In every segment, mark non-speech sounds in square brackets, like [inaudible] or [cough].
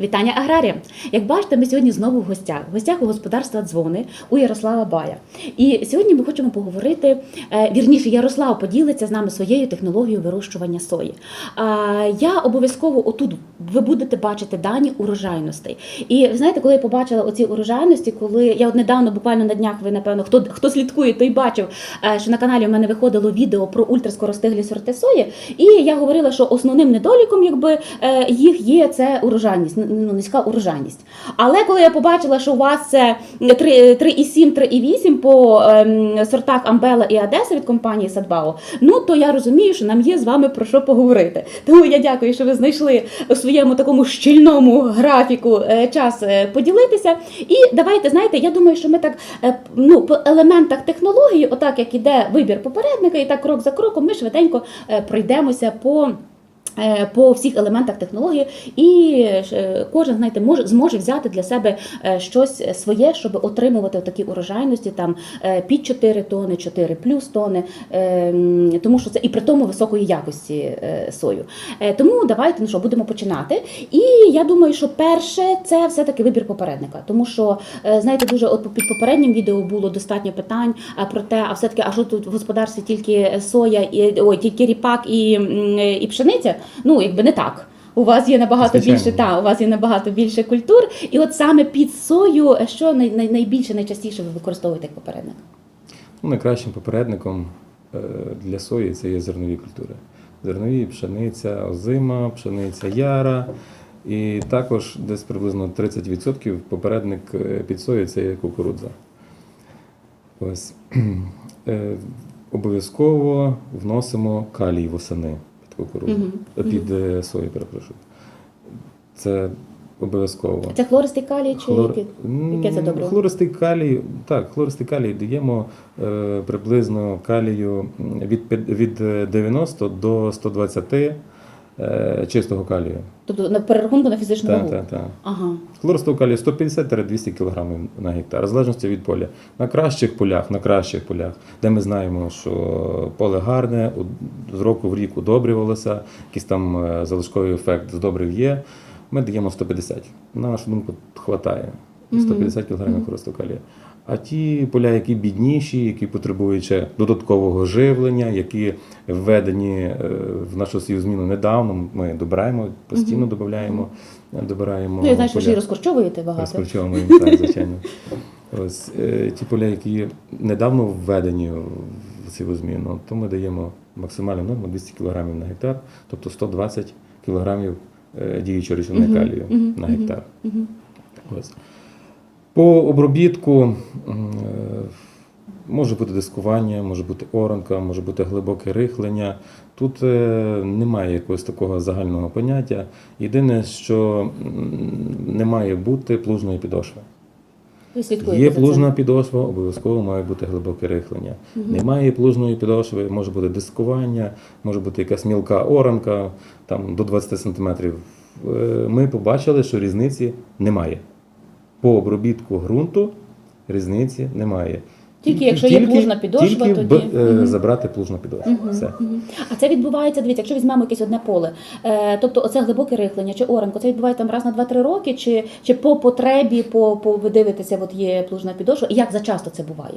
Вітання аграріям! Як бачите, ми сьогодні знову в гостях. В гостях у господарства дзвони у Ярослава Бая. І сьогодні ми хочемо поговорити. е, Вірніше, Ярослав поділиться з нами своєю технологією вирощування сої. Я обов'язково отут ви будете бачити дані урожайностей. І ви знаєте, коли я побачила оці урожайності, коли я от недавно, буквально на днях, ви напевно, хто хто слідкує, той бачив, е, що на каналі в мене виходило відео про ультраскоростиглі сорти сої. І я говорила, що основним недоліком, якби е, їх є це урожайність, ну, низька урожайність. Але коли я побачила, що у вас це 3,7, 3,8 по ем, сортах Амбела і Одеса від компанії Садбао, ну то я розумію, що нам є з вами про що поговорити. Тому я дякую, що ви знайшли у своєму такому щільному графіку е, час е, поділитися. І давайте, знаєте, я думаю, що ми так е, ну, по елементах технології, отак як іде вибір попередника, і так крок за кроком, ми швиденько пройдемося по. Е, По всіх елементах технології, і е, кожен знаєте, може зможе взяти для себе е, щось своє, щоб отримувати такі урожайності там під 4 тони, 4 плюс тони, тому що це і при тому високої якості сою. Тому давайте ну що будемо починати. І я думаю, що перше це все-таки вибір попередника, тому що знаєте, дуже от під попереднім відео було достатньо питань про те, а все-таки, а що тут в господарстві тільки соя і ой, тільки ріпак і, і пшениця. Ну якби не так. У вас є набагато Звичайно. більше та у вас є набагато більше культур, і от саме під сою, що най, най, найбільше, найчастіше ви використовуєте як попередник? Ну, найкращим попередником е, для сої це є зернові культури. Зернові пшениця, озима, пшениця яра. І також десь приблизно 30% попередник е, під сою це є кукурудза. Ось. [clears throat] Е, Обов'язково вносимо калій восени кукурудзу. Е, Під угу. сою, перепрошую. Це обов'язково. Це хлористий калій чи Хлор... яке? яке це добре? Хлористий калій, так, хлористий калій даємо е, приблизно калію від, від е, 90 до 120 е, чистого калію. Тобто на перерахунку на фізичну Так, вагу? так, так. Ага. Хлористого калію 150-200 кг на гектар, в залежності від поля. На кращих полях, на кращих полях, де ми знаємо, що поле гарне, з року в рік удобрювалося, якийсь там е, залишковий ефект з добрив є, ми даємо 150. На нашу думку, вистачає. 150 кг хлористого калію. А ті поля, які бідніші, які потребують ще додаткового живлення, які введені е, в нашу зміну недавно, ми добираємо, постійно додаємо, добираємо. Ну, я знаю, що ж і розкорчовуєте багато. Розкручуємо їм, [laughs] так, звичайно. Ось е, ті поля, які недавно введені в цю зміну, то ми даємо максимальну норму 200 кг на гектар, тобто 120 кг діючого речовини калію на гектар. Ось. По обробітку е, може бути дискування, може бути оранка, може бути глибоке рихлення. Тут е, немає якогось такого загального поняття. Єдине, що не має бути плужної підошви. Є плужна підошва, обов'язково має бути глибоке рихлення. Немає плужної підошви, може бути дискування, може бути якась мілка оранка, там до 20 см. Ми побачили, що різниці немає. По обробітку ґрунту різниці немає. Тільки якщо є плужна підошва, тільки тоді- б- е, забрати плужну підошву. Мгм, Все. мгм. А це відбувається, дивіться, якщо візьмемо якесь одне поле, е, тобто оце глибоке рихлення чи оранко, це відбувається там раз на 2-3 роки, чи, чи по потребі, по, по ви дивитеся, от є плужна підошва, і як зачасто це буває?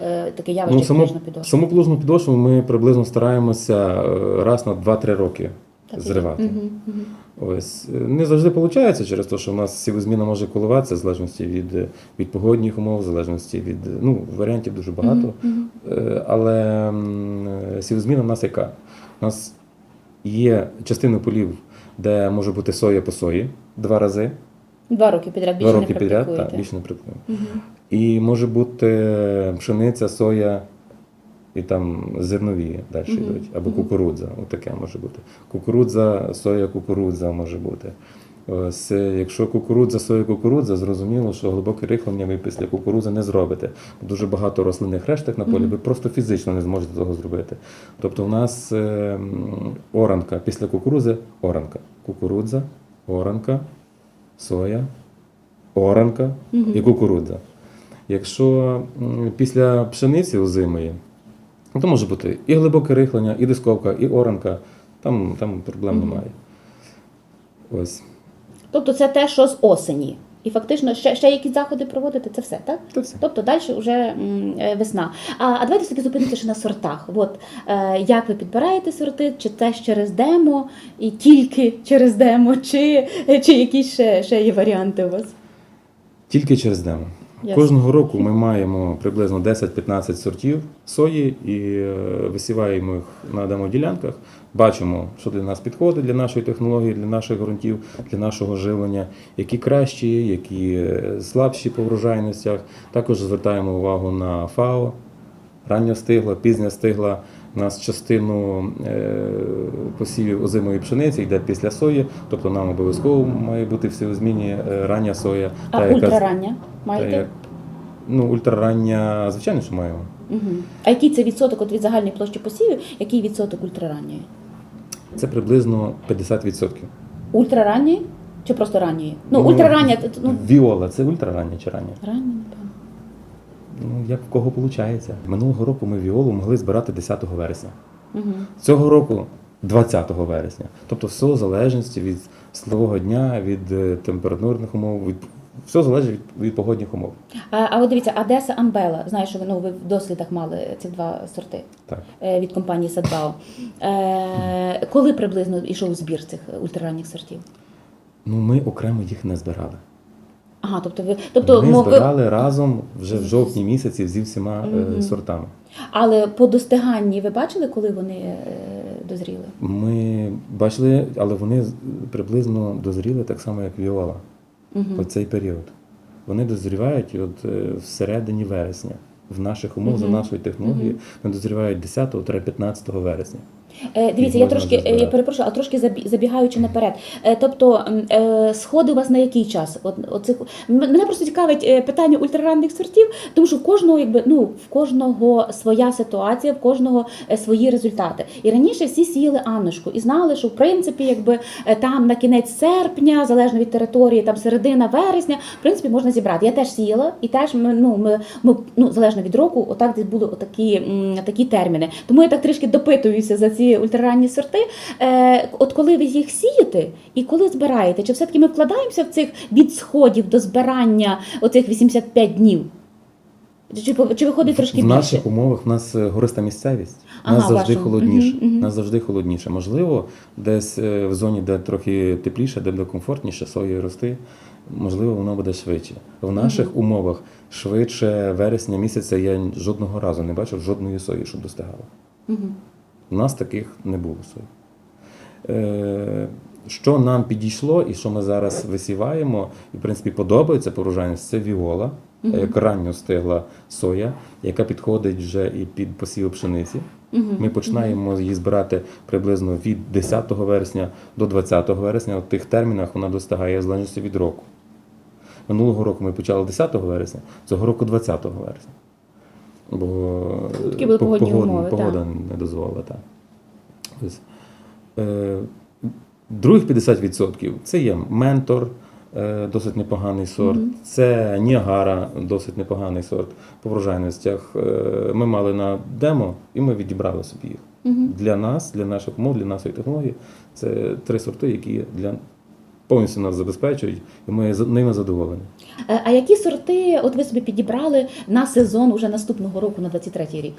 Е, таке явище, Ну, як саму, плужна підошва. саму плужну підошву ми приблизно стараємося е, раз на 2-3 роки. Зривати. Мгм, мгм. Ось е, не завжди виходить через те, що у нас сівозміна може коливатися в залежності від, е, від погодних умов, в залежності від е, ну, варіантів дуже багато. Мгм, Е, Але сівозміна в нас яка? У нас є частина полів, де може бути соя по сої два рази, Два роки підряд більше два роки не підряд, так, більше не практикуємо. Мгм. І може бути пшениця, соя і там зернові далі йдуть, або кукурудза. Отаке може бути. Кукурудза, соя, кукурудза може бути. Ось, е, якщо кукурудза, соя, кукурудза, зрозуміло, що глибоке рихлення ви після кукурудзи не зробите. Дуже багато рослинних решток на полі, Мгм. ви просто фізично не зможете того зробити. Тобто у нас е, оранка після кукурудзи оранка. Кукурудза, оранка, соя, оранка Мгм. і кукурудза. Якщо після пшениці озимої, ну, то може бути і глибоке рихлення, і дисковка, і оранка, там, там проблем немає. Ось. Тобто це те, що з осені. І фактично ще, ще якісь заходи проводити, це все, так? Це все. Тобто далі вже м, е, весна. А, а давайте все-таки зупинимося ще на сортах. От е, як ви підбираєте сорти, чи теж через демо, і тільки через демо, чи, чи якісь ще, ще є варіанти у вас? Тільки через демо. Кожного року ми маємо приблизно 10-15 сортів сої і е, висіваємо їх на демоділянках. Бачимо, що для нас підходить, для нашої технології, для наших ґрунтів, для нашого живлення, які кращі, які е, слабші по врожайностях. Також звертаємо увагу на ФАО, рання стигла, пізня стигла. У нас частину е, посівів озимої пшениці йде після сої, тобто нам обов'язково має бути все у зміні е, рання соя. А та, ультрарання та, маєте? Ну, ультрарання, звичайно, що маємо. Угу. А який це відсоток от від загальної площі посівів, який відсоток ультраранньої? Це приблизно 50%. Ультраранньої чи просто ранньої? Ну, Ну, ультрарання, ну, Віола це ультрарання чи рання? ранньої, напевно. Ну, як в кого виходить. Минулого року ми віолу могли збирати 10 вересня. Угу. Цього року 20 вересня. Тобто все в залежності від слового дня, від е, температурних умов, від все залежить від, від погодних умов. А, а от дивіться, Одеса Амбела, знаю, що ви, ну, ви в дослідах мали ці два сорти Так. е, від компанії Садбао. Е, коли приблизно йшов збір цих ультраранніх сортів? Ну, ми окремо їх не збирали. Ага, тобто ви, тобто ми мов- збирали разом вже в жовтні місяці зі всіма Мгм. сортами. але по достиганні ви бачили, коли вони е, дозріли? Ми бачили, але вони приблизно дозріли так само, як віола Угу. по цей період. Вони дозрівають от е, всередині вересня. В наших умовах за Мгм. нашою технологією вони дозрівають 10-15 вересня. Е, дивіться, я можна трошки е, я перепрошую, а трошки забі- забігаючи наперед. Е, тобто м, е, сходи у вас на який час? От, оцих... М- Мене просто цікавить е, питання ультраранних сортів, тому що в кожного, якби ну в кожного своя ситуація, в кожного е, свої результати. І раніше всі сіяли Аннушку і знали, що в принципі, якби е, там на кінець серпня, залежно від території, там середина вересня, в принципі, можна зібрати. Я теж сіяла, і теж ми, ну, ми, ми ну, залежно від року, отак десь були отакі, м, такі терміни. Тому я так трішки допитуюся за ці ультраранні сорти. Е, от коли ви їх сієте і коли збираєте, чи все-таки ми вкладаємося в цих від сходів до збирання оцих 85 днів? Чи, чи виходить трошки в більше? наших умовах в нас е, гориста місцевість, Ага, нас завжди вашу. холодніше. Мгм, мгм. Нас завжди холодніше. Можливо, десь е, в зоні, де трохи тепліше, де буде комфортніше сої рости, можливо, воно буде швидше. В наших умовах швидше вересня місяця я жодного разу не бачив жодної сої, щоб достигала. Мгм. У нас таких не було. Е, що нам підійшло і що ми зараз висіваємо, і в принципі подобається по це віола, Мгм. як ранньо стигла соя, яка підходить вже і під посів пшениці. Мгм. Ми починаємо її збирати приблизно від 10 вересня до 20 вересня. У тих термінах вона достигає залежності від року. Минулого року ми почали 10 вересня, цього року 20 вересня. Бо Такі були по- погодні погода, умови, погода не дозволила. Так. Ось. Е, других 50% це є ментор, е, досить непоганий сорт. Мгм. Це Ніагара, досить непоганий сорт по врожайностях. Е, Ми мали на демо і ми відібрали собі їх. Мгм. Для нас, для наших умов, для нашої технології це три сорти, які для повністю нас забезпечують, і ми ними задоволені. Е, А які сорти от ви собі підібрали на сезон уже наступного року, на 23-й рік?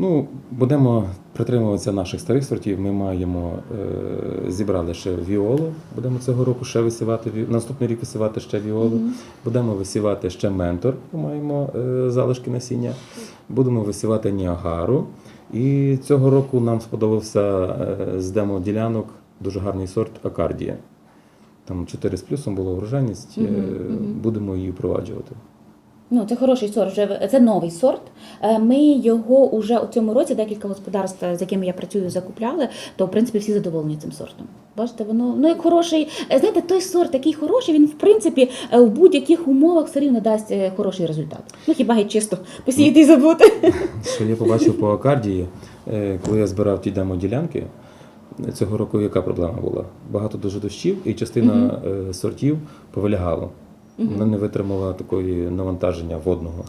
Ну, будемо притримуватися наших старих сортів. Ми маємо е, зібрали ще віолу. Будемо цього року ще висівати наступний рік висівати ще віолу. Мгм. Будемо висівати ще ментор. Маємо е, залишки насіння. Будемо висівати ніагару. І цього року нам сподобався е, з демо ділянок дуже гарний сорт Акардія. Там 4 з плюсом була врожайність. мгм. Будемо її впроваджувати. Ну, це хороший сорт. Вже це новий сорт. Е, Ми його уже у цьому році декілька господарств, з якими я працюю, закупляли. То в принципі всі задоволені цим сортом. Бачите, воно ну як хороший. е, Знаєте, той сорт, який хороший, він в принципі в будь-яких умовах все рівно дасть хороший результат. Ну хіба геть чисто посіяти і забути. Що я побачив по Акардії, коли я збирав ті демо-ділянки, цього року яка проблема була? Багато дуже дощів, і частина е, сортів повилягало. Вона не витримала такої навантаження водного.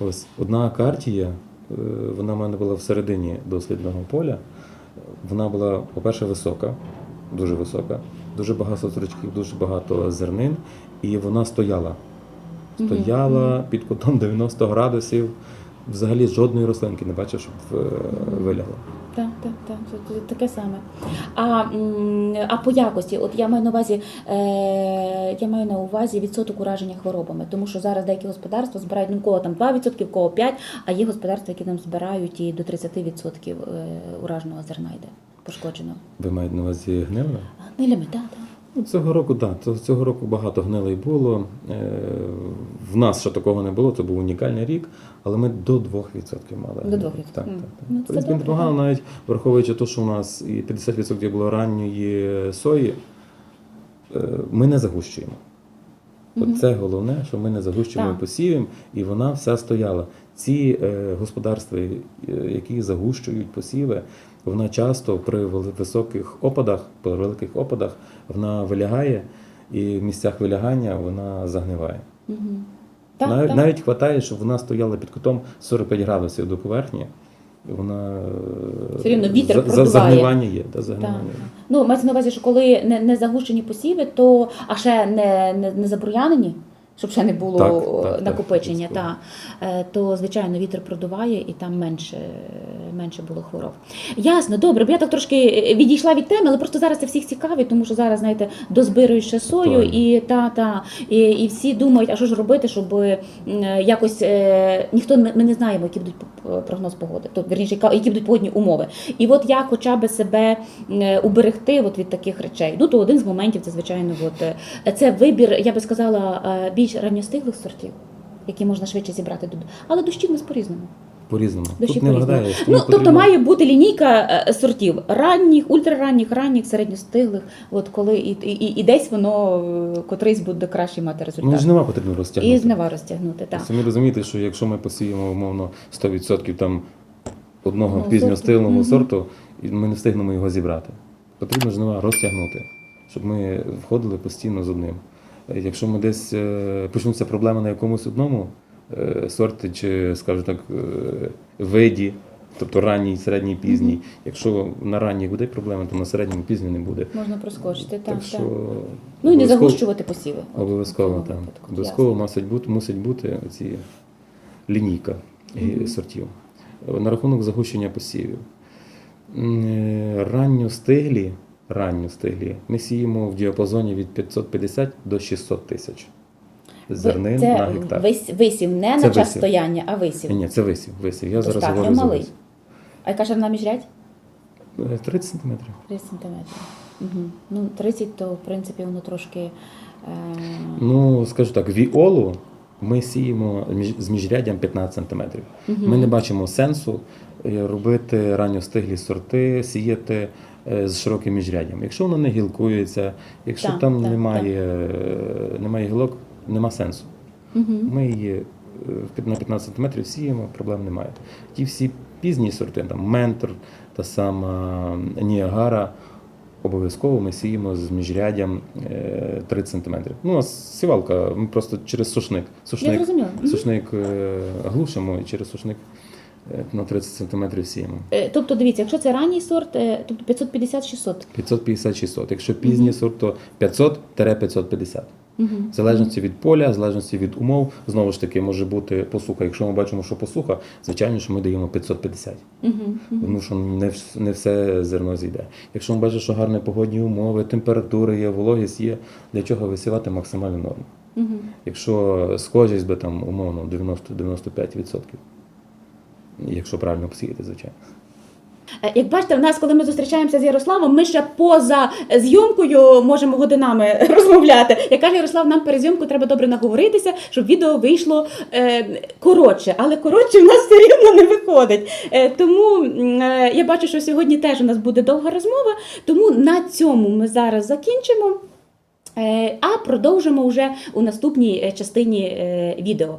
Ось одна акартія, е, вона в мене була всередині дослідного поля. Вона була, по-перше, висока, дуже висока. дуже багато стручків, дуже багато зернин, і вона стояла. Стояла під кутом 90 градусів. Взагалі жодної рослинки не бачив, щоб е, вилягла. Так, так, так, таке саме. А, а по якості, от я маю на увазі, е, я маю на увазі відсоток ураження хворобами, тому що зараз деякі господарства збирають ну, кого там 2%, в кого 5%, а є господарства, які там збирають і до 30% е, ураженого зерна йде пошкодженого. Ви маєте на увазі гниле? Гнилями, так, так. Ну, Цього року, так. Да, цього року багато гнилей було. Е, В нас ще такого не було, це був унікальний рік, але ми до 2% мали. До 2%. Так, так, так. Ну, це добре, непогано, навіть враховуючи те, що у нас і 50% було ранньої сої, е, ми не загущуємо. Мгм. Оце головне, що ми не загущуємо Так. посівом, і вона вся стояла. Ці е, господарства, е, які загущують посіви, вона часто при високих опадах, при великих опадах, вона вилягає, і в місцях вилягання вона загниває. Так, Навіть, так. навіть хватає, щоб вона стояла під кутом 45 градусів до поверхні. Вона е, Все рівно вітер за- продуває. загнивання є. Та, Так. загнивання. є. Ну, мається на увазі, що коли не, не загущені посіви, то а ще не, не, не забруянені, щоб ще не було Так, так, так, накопичення, та, е, то звичайно вітер продуває і там менше, менше було хвороб. Ясно, добре, бо я так трошки відійшла від теми, але просто зараз це всіх цікавить, тому що зараз, знаєте, дозбирують ще сою, Так. і та, та, і, і всі думають, а що ж робити, щоб м, якось е, ніхто ми, ми не знаємо, які будуть прогноз погоди, то вірніше, яка- які будуть погодні умови. І от як хоча б себе е, уберегти от від таких речей. Ну то один з моментів це звичайно, от е, це вибір, я би сказала, е, більш ранньостиглих сортів, які можна швидше зібрати але дощів у нас по-різному. По-різному. Дощі Тут не по-різному. вгадаєш. Ну тобто потрібно- має бути лінійка е, сортів ранніх, ультраранніх, ранніх, середньостиглих. От коли і, і, і, і десь воно е, котрийсь буде краще мати Ну, результат. жнива потрібно розтягнути. і жнива розтягнути. Так. Самі розумієте, що якщо ми посіємо умовно 100% там одного Одного пізньостиглого сорту. сорту, і ми не встигнемо його зібрати. Потрібно жнива розтягнути, щоб ми входили постійно з одним. Е, Якщо ми десь е, почнуться проблеми на якомусь одному е, сорті, чи, скажімо так, е, виді, тобто ранній, середній, пізній. Якщо на ранній буде проблеми, то на середньому пізній не буде. Можна проскочити. Так, Так що так. Ну і не загущувати посіви. Обов'язково так. Обов'язково мусить бути, мусить бути ці лінійка Мгм. сортів. На рахунок загущення посівів. Е, Ранньостиглі, ранньостиглі ми сіємо в діапазоні від 550 до 600 тисяч зернин це на гектар. вис- висів не Це на час висів. стояння, а висів. Ні, це висів. висів. Я зараз Достатньо говорю за малий. висів. А яка ширина міжрядь? Е, 30 сантиметрів. 30 сантиметрів. Угу. Ну, 30, то в принципі воно трошки. Е... Ну, скажу так, віолу ми сіємо між- з міжряддям 15 сантиметрів. мгм. Ми не бачимо сенсу е, робити ранньостиглі сорти, сіяти е, з широким міжряддям. Якщо воно не гілкується, якщо Так, там так, немає, е, немає гілок, нема сенсу. Мгм. Ми її е, на 15 см сіємо, проблем немає. Ті всі пізні сорти, там ментор, та сама Ніагара, обов'язково ми сіємо з міжряддям е, 30 см. Ну, а сівалка, ми просто через сушник. Сушник. Мгм. Сушник е, глушимо і через сушник е, на 30 см сіємо. Е, Тобто, дивіться, якщо це ранній сорт, е, тобто 550-600. 550-600. Якщо пізній Мгм. сорт, то 500-550. Угу. В залежності від поля, в залежності від умов, знову ж таки, може бути посуха. Якщо ми бачимо, що посуха, звичайно, що ми даємо 550. Угу. Тому що не, не все зерно зійде. Якщо ми бачимо, що гарні погодні умови, температури є, вологість є, для чого висівати максимальну норму. Угу. Якщо схожість би там умовно 90-95%. Якщо правильно посіяти, звичайно. Е, Як бачите, в нас, коли ми зустрічаємося з Ярославом, ми ще поза зйомкою можемо годинами [laughs] розмовляти. Як каже Ярослав, нам перед зйомкою треба добре наговоритися, щоб відео вийшло е, коротше, але коротше в нас все рівно не виходить. Е, тому я бачу, що сьогодні теж у нас буде довга розмова. Тому на цьому ми зараз закінчимо. А продовжимо вже у наступній частині відео.